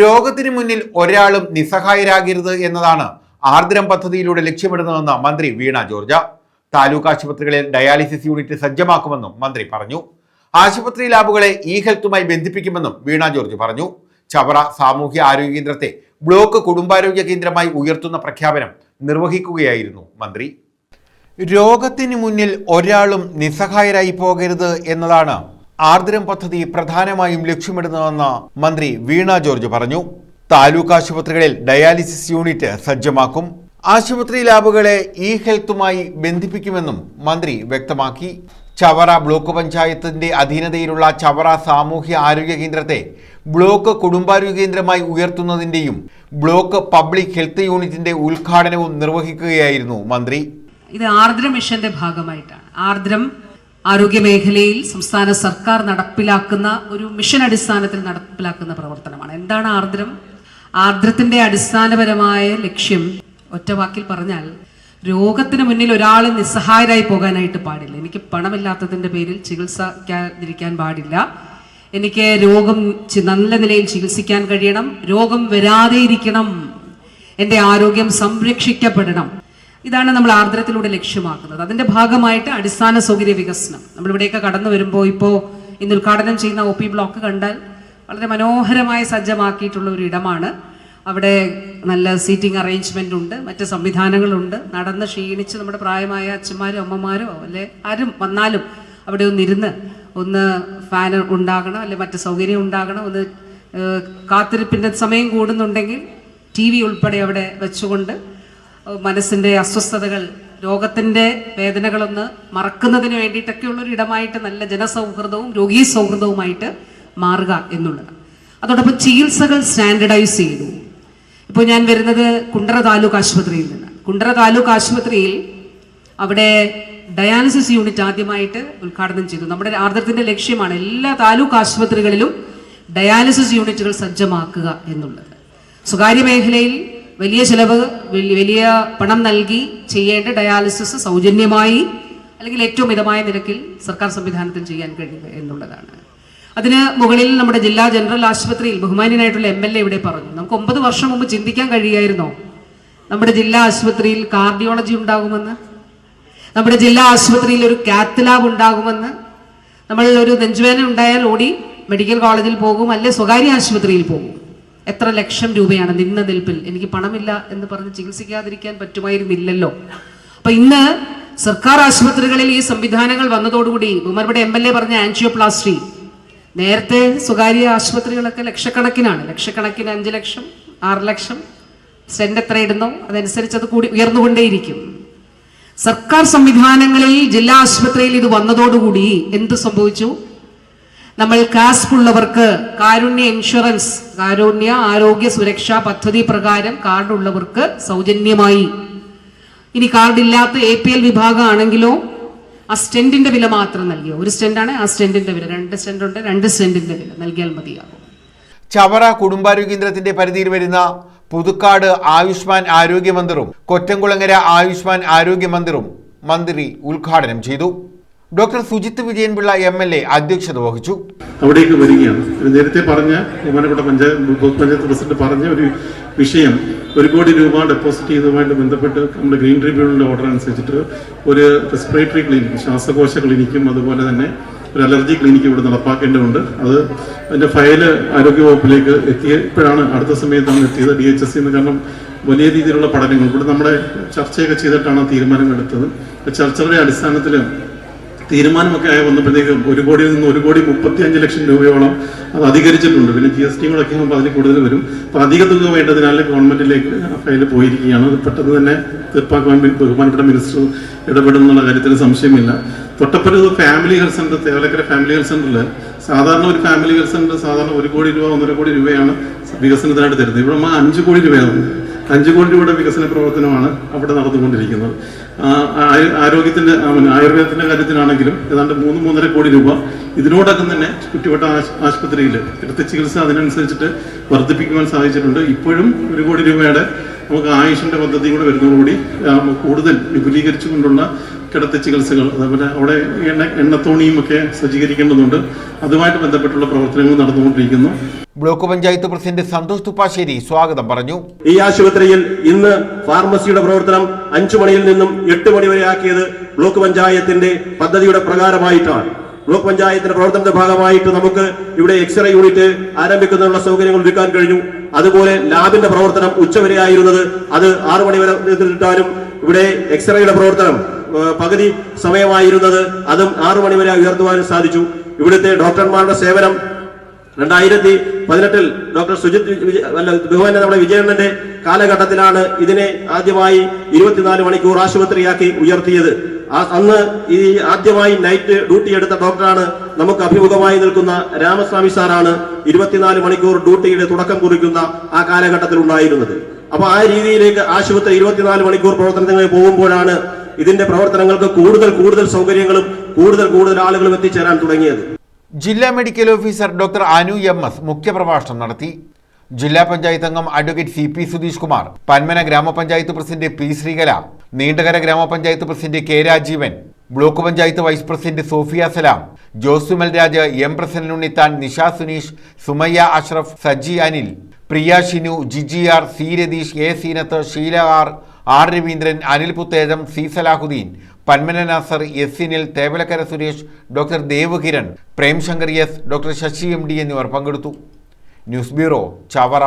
രോഗത്തിന് മുന്നിൽ ഒരാളും നിസ്സഹായരാകരുത് എന്നതാണ് ആർദ്രം പദ്ധതിയിലൂടെ ലക്ഷ്യമിടുന്നതെന്ന് മന്ത്രി വീണ ജോർജ. താലൂക്ക് ആശുപത്രികളിൽ ഡയാലിസിസ് യൂണിറ്റ് സജ്ജമാക്കുമെന്നും മന്ത്രി പറഞ്ഞു. ആശുപത്രി ലാബുകളെ ഇ ഹെൽത്തുമായി ബന്ധിപ്പിക്കുമെന്നും വീണ ജോർജ് പറഞ്ഞു. ചവറ സാമൂഹ്യ ആരോഗ്യ കേന്ദ്രത്തെ ബ്ലോക്ക് കുടുംബാരോഗ്യ കേന്ദ്രമായി ഉയർത്തുന്ന പ്രഖ്യാപനം നിർവഹിക്കുകയായിരുന്നു മന്ത്രി. രോഗത്തിന് മുന്നിൽ ഒരാളും നിസ്സഹായരായി പോകരുത് എന്നതാണ് ആർദ്രം പദ്ധതി പ്രധാനമായും ലക്ഷ്യമിടുന്നതെന്ന് മന്ത്രി വീണ ജോർജ് പറഞ്ഞു. താലൂക്ക് ആശുപത്രികളിൽ ഡയാലിസിസ് യൂണിറ്റ് സജ്ജമാക്കും. ആശുപത്രി ലാബുകളെ ഇ ഹെൽത്തുമായി ബന്ധിപ്പിക്കുമെന്നും മന്ത്രി വ്യക്തമാക്കി. ചവറ ബ്ലോക്ക് പഞ്ചായത്തിന്റെ അധീനതയിലുള്ള ചവറ സാമൂഹ്യ ആരോഗ്യ കേന്ദ്രത്തെ ബ്ലോക്ക് കുടുംബാരോഗ്യ കേന്ദ്രമായി ഉയർത്തുന്നതിന്റെയും ബ്ലോക്ക് പബ്ലിക് ഹെൽത്ത് യൂണിറ്റിന്റെ ഉദ്ഘാടനവും നിർവഹിക്കുകയായിരുന്നു മന്ത്രി. ഇത് ആർദ്ര മിഷന്റെ ഭാഗമായിട്ടാണ്. ആർദ്രം ആരോഗ്യ മേഖലയിൽ സംസ്ഥാന സർക്കാർ നടപ്പിലാക്കുന്ന ഒരു മിഷൻ അടിസ്ഥാനത്തിൽ നടപ്പിലാക്കുന്ന പ്രവർത്തനമാണ്. എന്താണ് ആർദ്രം? ആർദ്രത്തിന്റെ അടിസ്ഥാനപരമായ ലക്ഷ്യം ഒറ്റ വാക്കിൽ പറഞ്ഞാൽ രോഗത്തിന് മുന്നിൽ ഒരാൾ നിസ്സഹായരായി പോകാനായിട്ട് പാടില്ല. എനിക്ക് പണമില്ലാത്തതിന്റെ പേരിൽ ചികിത്സിക്കാതിരിക്കാൻ പാടില്ല. എനിക്ക് രോഗം നല്ല നിലയിൽ ചികിത്സിക്കാൻ കഴിയണം. രോഗം വരാതെ ഇരിക്കണം എന്റെ ആരോഗ്യം സംരക്ഷിക്കപ്പെടണം. ഇതാണ് നമ്മൾ ആർദ്രത്തിലൂടെ ലക്ഷ്യമാക്കുന്നത്. അതിന്റെ ഭാഗമായിട്ട് അടിസ്ഥാന സൗകര്യ വികസനം. നമ്മളിവിടെയൊക്കെ കടന്നു വരുമ്പോൾ ഇപ്പോൾ ഇന്ന് ഉദ്ഘാടനം ചെയ്യുന്ന ഒ പി ബ്ലോക്ക് കണ്ടാൽ വളരെ മനോഹരമായി സജ്ജമാക്കിയിട്ടുള്ള ഒരു ഇടമാണ്. അവിടെ നല്ല സീറ്റിംഗ് അറേഞ്ച്മെന്റ് ഉണ്ട് മറ്റ് സംവിധാനങ്ങളുണ്ട്. നടന്ന് ക്ഷീണിച്ച് നമ്മുടെ പ്രായമായ അച്ഛന്മാരോ അമ്മമാരോ അല്ലെ ആരും വന്നാലും അവിടെ ഒന്നിരുന്ന് ഒന്ന് ഫാൻ ഉണ്ടാകണം അല്ലെ മറ്റ് സൗകര്യം ഉണ്ടാകണം ഒന്ന് കാത്തിരിപ്പിന്റെ സമയം കൂടുന്നുണ്ടെങ്കിൽ ടി വി ഉൾപ്പെടെ അവിടെ വെച്ചുകൊണ്ട് മനസ്സിന്റെ അസ്വസ്ഥതകൾ രോഗത്തിന്റെ വേദനകളൊന്ന് മറക്കുന്നതിന് വേണ്ടിയിട്ടൊക്കെയുള്ള ഒരു ഇടമായിട്ട് നല്ല ജനസൗഹൃദവും രോഗീ സൗഹൃദവുമായിട്ട് മാറുക എന്നുള്ളത്. അതോടൊപ്പം ചികിത്സകൾ സ്റ്റാൻഡർഡൈസ് ചെയ്തു. ഇപ്പോൾ ഞാൻ വരുന്നത് കുണ്ടറ താലൂക്ക് ആശുപത്രിയിൽ നിന്ന്. കുണ്ടറ താലൂക്ക് ആശുപത്രിയിൽ അവിടെ ഡയാലിസിസ് യൂണിറ്റ് ആദ്യമായിട്ട് ഉദ്ഘാടനം ചെയ്തു. നമ്മുടെ ആർദ്രത്തിന്റെ ലക്ഷ്യമാണ് എല്ലാ താലൂക്ക് ആശുപത്രികളിലും ഡയാലിസിസ് യൂണിറ്റുകൾ സജ്ജമാക്കുക എന്നുള്ളത്. സ്വകാര്യ മേഖലയിൽ വലിയ ചിലവ് വലിയ പണം നൽകി ചെയ്യേണ്ട ഡയാലിസിസ് സൗജന്യമായി അല്ലെങ്കിൽ ഏറ്റവും മിതമായ നിരക്കിൽ സർക്കാർ സംവിധാനത്തിൽ ചെയ്യാൻ കഴിയുക എന്നുള്ളതാണ്. അതിന് മുകളിൽ നമ്മുടെ ജില്ലാ ജനറൽ ആശുപത്രിയിൽ ബഹുമാന്യനായിട്ടുള്ള എം എൽ എ ഇവിടെ പറഞ്ഞു. നമുക്ക് ഒമ്പത് വർഷം മുമ്പ് ചിന്തിക്കാൻ കഴിയായിരുന്നോ? നമ്മുടെ ജില്ലാ ആശുപത്രിയിൽ കാർഡിയോളജി ഉണ്ടാകുമെന്ന്? നമ്മുടെ ജില്ലാ ആശുപത്രിയിൽ ഒരു കാത്ത് ലാബ് ഉണ്ടാകുമെന്ന്? നമ്മൾ ഒരു നെഞ്ചുവേദന ഉണ്ടായാൽ ഓടി മെഡിക്കൽ കോളേജിൽ പോകും അല്ലെ സ്വകാര്യ ആശുപത്രിയിൽ പോകും? എത്ര ലക്ഷം രൂപയാണ് നിന്ന നിൽപ്പിൽ എനിക്ക് പണമില്ല എന്ന് പറഞ്ഞ് ചികിത്സിക്കാതിരിക്കാൻ പറ്റുമായിരുന്നില്ലല്ലോ. അപ്പൊ ഇന്ന് സർക്കാർ ആശുപത്രികളിൽ ഈ സംവിധാനങ്ങൾ വന്നതോടുകൂടി ഉമർവിടെ എം എൽ എ പറഞ്ഞ ആൻജിയോപ്ലാസ്റ്റി നേരത്തെ സ്വകാര്യ ആശുപത്രികളൊക്കെ ലക്ഷക്കണക്കിനാണ്. ലക്ഷക്കണക്കിന് അഞ്ച് ലക്ഷം ആറ് ലക്ഷം സെന്റ് എത്ര ഇടുന്നോ? അതനുസരിച്ച് അത് കൂടി ഉയർന്നുകൊണ്ടേയിരിക്കും. സർക്കാർ സംവിധാനങ്ങളിൽ ജില്ലാ ആശുപത്രിയിൽ ഇത് വന്നതോടുകൂടി എന്ത് സംഭവിച്ചു? നമ്മൾ കാസ്പ് ഉള്ളവർക്ക് കാരുണ്യ ഇൻഷുറൻസ് കാരുണ്യ ആരോഗ്യ സുരക്ഷാ പദ്ധതി പ്രകാരം കാർഡ് ഉള്ളവർക്ക് സൗജന്യമായി. ഇനി കാർഡ് ഇല്ലാത്ത എ പി എൽ വിഭാഗമാണെങ്കിലോ ആ സ്റ്റെന്റിന്റെ വില മാത്രം നൽകിയോ? ഒരു സ്റ്റെന്റാണ് ആ സ്റ്റെന്റിന്റെ വില. രണ്ട് സ്റ്റെന്റ് ഉണ്ട് രണ്ട് സ്റ്റെന്റിന്റെ വില നൽകിയാൽ മതിയാകും. ചവറ കുടുംബാരോഗ്യ കേന്ദ്രത്തിന്റെ പരിധിയിൽ വരുന്ന പുതുക്കാട് ആയുഷ്മാൻ ആരോഗ്യ മന്ദിറും കൊറ്റംകുളങ്ങര ആയുഷ്മാൻ ആരോഗ്യ മന്ദിറും മന്ത്രി ഉദ്ഘാടനം ചെയ്തു. Doctor Sujith Vijayan Pillai M L A അധ്യക്ഷത വഹിച്ചു. അവിടേക്ക് വരികയാണ്. നേരത്തെ പറഞ്ഞ ബഹുമാനപ്പെട്ട പഞ്ചായത്ത് പഞ്ചായത്ത് പ്രസിഡന്റ് പറഞ്ഞ ഒരു വിഷയം ഒരു കോടി രൂപ ഡെപ്പോസിറ്റ് ചെയ്തതുമായിട്ട് ബന്ധപ്പെട്ട് നമ്മുടെ ഗ്രീൻ ട്രിബ്യൂണലിന്റെ ഓർഡർ അനുസരിച്ചിട്ട് ഒരു റെസ്പിറേറ്ററി ക്ലിനിക് ശ്വാസകോശ ക്ലിനിക്കും അതുപോലെ തന്നെ ഒരു അലർജി ക്ലിനിക്ക് ഇവിടെ നടപ്പാക്കേണ്ടതുണ്ട്. അത് അതിന്റെ ഫയൽ ആരോഗ്യവകുപ്പിലേക്ക് എത്തിയപ്പോഴാണ് അടുത്ത സമയത്താണ് എത്തിയത് ഡി എച്ച് എസ് കാരണം വലിയ രീതിയിലുള്ള പഠനങ്ങൾ. ഇവിടെ നമ്മുടെ ചർച്ചയൊക്കെ ചെയ്തിട്ടാണ് തീരുമാനമെടുത്തത് ചർച്ചകളുടെ അടിസ്ഥാനത്തിൽ തീരുമാനമൊക്കെ ആയി വന്നപ്പോഴത്തേക്ക് ഒരു കോടിയിൽ നിന്ന് ഒരു കോടി മുപ്പത്തി അഞ്ച് ലക്ഷം രൂപയോളം അത് അധികരിച്ചിട്ടുണ്ട്. പിന്നെ ജി എസ് ടി കൂടെ ഒക്കെ ആകുമ്പോൾ അതിൽ കൂടുതൽ വരും. അപ്പൊ അധിക തുക വേണ്ടതിനാൽ ഗവൺമെന്റിലേക്ക് ഫയൽ പോയിരിക്കുകയാണ്. അത് പെട്ടെന്ന് തന്നെ തീർപ്പാക്കാൻ ബഹുമാനപ്പെട്ട മിനിസ്റ്റർ ഇടപെടും എന്നുള്ള കാര്യത്തിൽ സംശയമില്ല. തൊട്ടപ്പുറത്ത് family health centre Thevalakkara family health സെന്ററിൽ സാധാരണ ഒരു ഫാമിലി ഹെൽത്ത് സെന്റർ സാധാരണ ഒരു കോടി രൂപ ഒന്നര കോടി രൂപയാണ് വികസനത്തിനായിട്ട് തരുന്നത്. ഇവിടെ അഞ്ച് കോടി രൂപയാണ് അഞ്ച് കോടി രൂപയുടെ വികസന പ്രവർത്തനമാണ് അവിടെ നടന്നുകൊണ്ടിരിക്കുന്നത്. ആരോഗ്യത്തിന്റെ ആയുർവേദത്തിന്റെ കാര്യത്തിലാണെങ്കിലും ഏതാണ്ട് മൂന്ന് മൂന്നര കോടി രൂപ ഇതിനോടകം തന്നെ ചുറ്റുവട്ട ആശുപത്രിയിൽ ചികിത്സ അതിനനുസരിച്ചിട്ട് വർദ്ധിപ്പിക്കുവാൻ സാധിച്ചിട്ടുണ്ട്. ഇപ്പോഴും ഒരു കോടി രൂപയുടെ നമുക്ക് ആയുഷിന്റെ പദ്ധതി കൂടെ വരുന്നതോടുകൂടി കൂടുതൽ വിപുലീകരിച്ചുകൊണ്ടുള്ള കിടത്തി ചികിത്സകൾ അതേപോലെ അവിടെ എണ്ണ എണ്ണത്തോണിയും ഒക്കെ സജ്ജീകരിക്കേണ്ടതുണ്ട്. അതുമായിട്ട് ബന്ധപ്പെട്ടുള്ള പ്രവർത്തനങ്ങൾ നടന്നുകൊണ്ടിരിക്കുന്നു. ബ്ലോക്ക് പഞ്ചായത്ത് പ്രസിഡന്റ് സന്തോഷ് തുപ്പാശ്ശേരി സ്വാഗതം പറഞ്ഞു. ഈ ആശുപത്രിയിൽ ഇന്ന് ഫാർമസിയുടെ പ്രവർത്തനം അഞ്ചു മണിയിൽ നിന്നും എട്ട് മണി വരെ ആക്കിയത് ബ്ലോക്ക് പഞ്ചായത്തിന്റെ പദ്ധതിയുടെ പ്രകാരമായിട്ടാണ്. ബ്ലോക്ക് പഞ്ചായത്തിന്റെ പ്രവർത്തനത്തിന്റെ ഭാഗമായിട്ട് നമുക്ക് ഇവിടെ എക്സ്റേ യൂണിറ്റ് ആരംഭിക്കുന്നതിനുള്ള സൗകര്യങ്ങൾ ഒരുക്കാൻ കഴിഞ്ഞു. അതുപോലെ ലാബിന്റെ പ്രവർത്തനം ഉച്ചവരെ ആയിരുന്നത് അത് ആറു മണി വരെ ഇവിടെ എക്സ്റേയുടെ പ്രവർത്തനം പകുതി സമയമായിരുന്നത് അതും ആറു മണി വരെ ഉയർത്തുവാനും സാധിച്ചു. ഇവിടുത്തെ ഡോക്ടർമാരുടെ സേവനം രണ്ടായിരത്തി പതിനെട്ടിൽ ഡോക്ടർ സുജിത് അല്ല ബഹുമാന നമ്മുടെ വിജയണ്ണന്റെ കാലഘട്ടത്തിലാണ് ഇതിനെ ആദ്യമായി ഇരുപത്തിനാല് മണിക്കൂർ ആശുപത്രിയാക്കി ഉയർത്തിയത്. അന്ന് ഈ ആദ്യമായി നൈറ്റ് ഡ്യൂട്ടി എടുത്ത ഡോക്ടറാണ് നമുക്ക് അഭിമുഖമായി നിൽക്കുന്ന രാമസ്വാമി സാറാണ് ഇരുപത്തിനാല് മണിക്കൂർ ഡ്യൂട്ടിയുടെ തുടക്കം കുറിക്കുന്ന ആ കാലഘട്ടത്തിൽ ഉണ്ടായിരുന്നത് അപ്പൊ ആ രീതിയിലേക്ക് ആശുപത്രി ഇരുപത്തിനാല് മണിക്കൂർ പ്രവർത്തനത്തിന് പോകുമ്പോഴാണ് ഇതിന്റെ പ്രവർത്തനങ്ങൾക്ക് കൂടുതൽ കൂടുതൽ സൗകര്യങ്ങളും കൂടുതൽ കൂടുതൽ ആളുകളും എത്തിച്ചേരാൻ തുടങ്ങിയത്. ജില്ലാ medical officer doctor Anu M S മുഖ്യപ്രഭാഷണം നടത്തി. ജില്ലാ പഞ്ചായത്ത് അംഗം advocate C P Sudheesh Kumar Panmana grama panchayat president P Sreekala Neendakara grama panchayat president K Rajeevan block panchayat vice president Sofia Salam Josumal Raj M Prasannan Unnithan Nisha Suneesh Sumayya Ashraf Saji Anil Priya Shinu Jiji R C Ratheesh A Seenath Sheela R R. Raveendran Anil Puthejam C Salahuddin Panmana Nasar S. Sinil Thevalakkara Suresh doctor Devakiran Premshankar S. Doctor Sasi M. D. എന്നിവർ പങ്കെടുത്തു. News bureau Chavara.